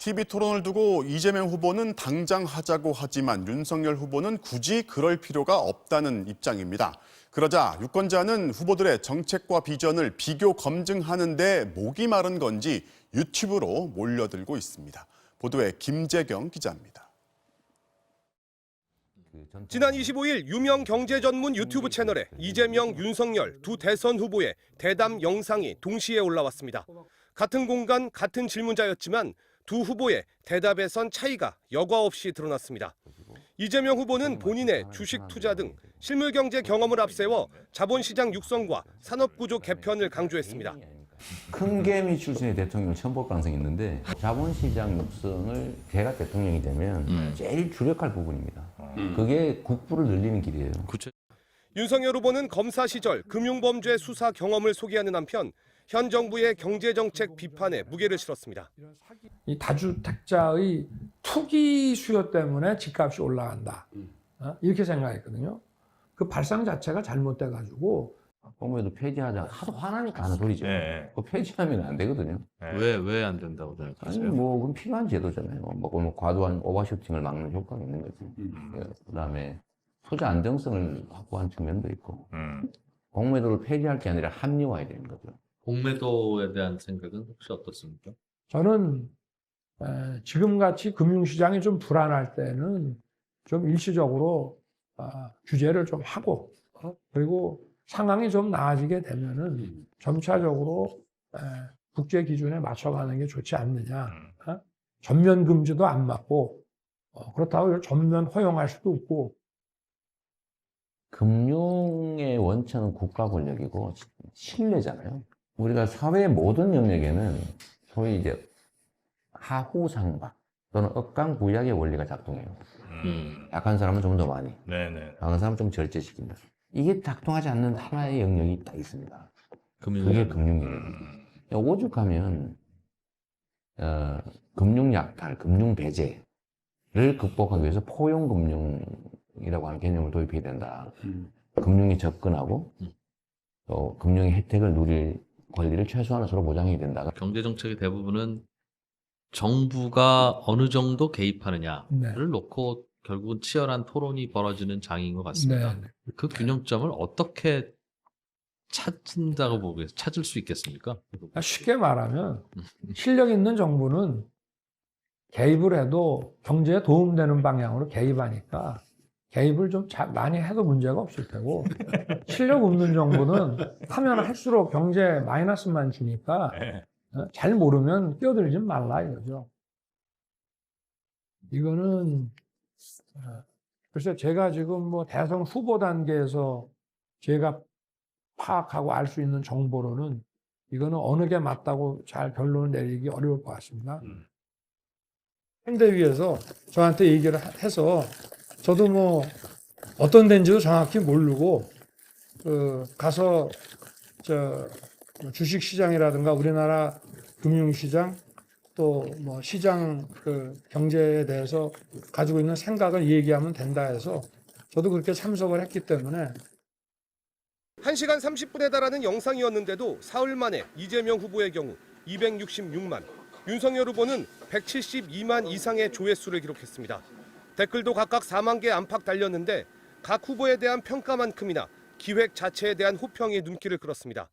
TV 토론을 두고 이재명 후보는 당장 하자고 하지만 윤석열 후보는 굳이 그럴 필요가 없다는 입장입니다. 그러자 유권자는 후보들의 정책과 비전을 비교 검증하는데 목이 마른 건지 유튜브로 몰려들고 있습니다. 보도에 김재경 기자입니다. 지난 25일 유명 경제 전문 유튜브 채널에 이재명, 윤석열 두 대선 후보의 대담 영상이 동시에 올라왔습니다. 같은 공간, 같은 질문자였지만 두 후보의 대답에선 차이가 여과 없이 드러났습니다. 이재명 후보는 본인의 주식 투자 등 실물 경제 경험을 앞세워 자본시장 육성과 산업구조 개편을 강조했습니다. 큰 개미 출신의 대통령을 처음 볼 가능성이 있는데 자본시장 육성을 제가 대통령이 되면 제일 주력할 부분입니다. 그게 국부를 늘리는 길이에요. 윤석열 후보는 검사 시절 금융범죄 수사 경험을 소개하는 한편 현 정부의 경제 정책 비판에 무게를 실었습니다. 이 다주택자의 투기 수요 때문에 집값이 올라간다. 어? 이렇게 생각했거든요. 그 발상 자체가 잘못돼 가지고 공무원도 폐지하자 하도 화나니까 하는 소리죠. 네. 그 폐지하면 안 되거든요. 왜 왜 안 된다고 아니 생각하세요? 뭐 그건 필요한 제도잖아요. 뭐, 뭐 과도한 오버슈팅을 막는 효과가 있는 거지. 예, 그다음에 소재 안정성을 확보한 측면도 있고 음. 공매도를 폐지할 게 아니라 합리화해야 되는 거죠. 공매도에 대한 생각은 혹시 어떻습니까? 저는 에, 지금 같이 금융시장이 좀 불안할 때는 좀 일시적으로 아, 규제를 좀 하고 어? 그리고 상황이 좀 나아지게 되면은 점차적으로 에, 국제 기준에 맞춰가는 게 좋지 않느냐. 어? 전면 금지도 안 맞고 어, 그렇다고 전면 허용할 수도 없고 금융의 원천은 국가 권력이고 신뢰잖아요. 우리가 사회의 모든 영역에는 소위 이제 하후상박 또는 억강부약의 원리가 작동해요. 음. 약한 사람은 좀 더 많이, 네네. 강한 사람은 좀 절제시킨다. 이게 작동하지 않는 하나의 영역이 딱 있습니다. 금융 그게 금융이에요. 오죽하면 어, 금융 약탈, 금융 배제를 극복하기 위해서 포용 금융이라고 하는 개념을 도입해야 된다. 금융이 접근하고 음. 또 금융의 혜택을 누릴 권리를 최소한으로 보장해야 된다. 경제 정책의 대부분은 정부가 어느 정도 개입하느냐를 네. 놓고 결국은 치열한 토론이 벌어지는 장인 것 같습니다. 네. 그 균형점을 어떻게 찾는다고 보고 찾을 수 있겠습니까? 쉽게 말하면 실력 있는 정부는 개입을 해도 경제에 도움되는 방향으로 개입하니까 개입을 좀 자- 많이 해도 문제가 없을 테고 실력 없는 정부는 하면 할수록 경제에 마이너스만 주니까 네. 어, 잘 모르면 끼어들지 말라 이거죠. 이거는 어, 글쎄 제가 지금 뭐 대선 후보 단계에서 제가 파악하고 알 수 있는 정보로는 이거는 어느 게 맞다고 잘 결론을 내리기 어려울 것 같습니다. 음. 행대위에서 저한테 얘기를 하- 해서 저도 뭐 어떤 데인지도 정확히 모르고 그 가서 저뭐 주식 시장이라든가 우리나라 금융 시장 또 뭐 시장 그 경제에 대해서 가지고 있는 생각을 얘기하면 된다 해서 저도 그렇게 참석을 했기 때문에 1시간 30분에 달하는 영상이었는데도 사흘 만에 이재명 후보의 경우 266만, 윤석열 후보는 172만 이상의 조회수를 기록했습니다. 댓글도 각각 4만 개 안팎 달렸는데 각 후보에 대한 평가만큼이나 기획 자체에 대한 호평이 눈길을 끌었습니다.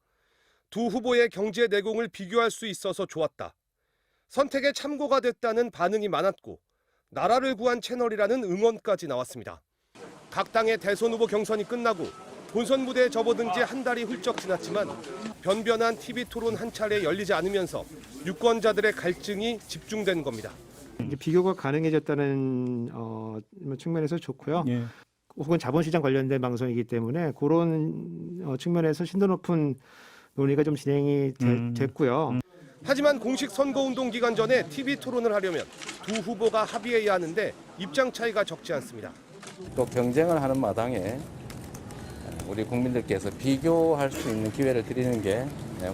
두 후보의 경제 내공을 비교할 수 있어서 좋았다. 선택에 참고가 됐다는 반응이 많았고 나라를 구한 채널이라는 응원까지 나왔습니다. 각 당의 대선 후보 경선이 끝나고 본선 무대에 접어든 지 한 달이 훌쩍 지났지만 변변한 TV 토론 한 차례 열리지 않으면서 유권자들의 갈증이 집중된 겁니다. 이제 비교가 가능해졌다는 어, 뭐 측면에서 좋고요. 혹은 자본시장 관련된 방송이기 때문에 그런 어, 측면에서 심도 높은 논의가 좀 진행이 되- 됐고요. 하지만 공식 선거운동 기간 전에 TV 토론을 하려면 두 후보가 합의해야 하는데 입장 차이가 적지 않습니다. 또 경쟁을 하는 마당에 우리 국민들께서 비교할 수 있는 기회를 드리는 게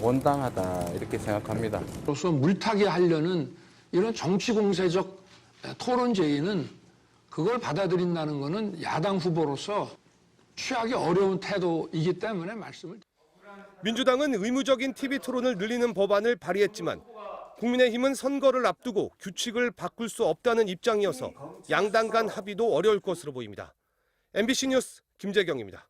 온당하다 이렇게 생각합니다. 로서 물타기 하려는 이런 정치 공세적 토론 제의는 그걸 받아들인다는 것은 야당 후보로서 취하기 어려운 태도이기 때문에 말씀을 민주당은 의무적인 TV 토론을 늘리는 법안을 발의했지만 국민의힘은 선거를 앞두고 규칙을 바꿀 수 없다는 입장이어서 양당 간 합의도 어려울 것으로 보입니다. MBC 뉴스 김재경입니다.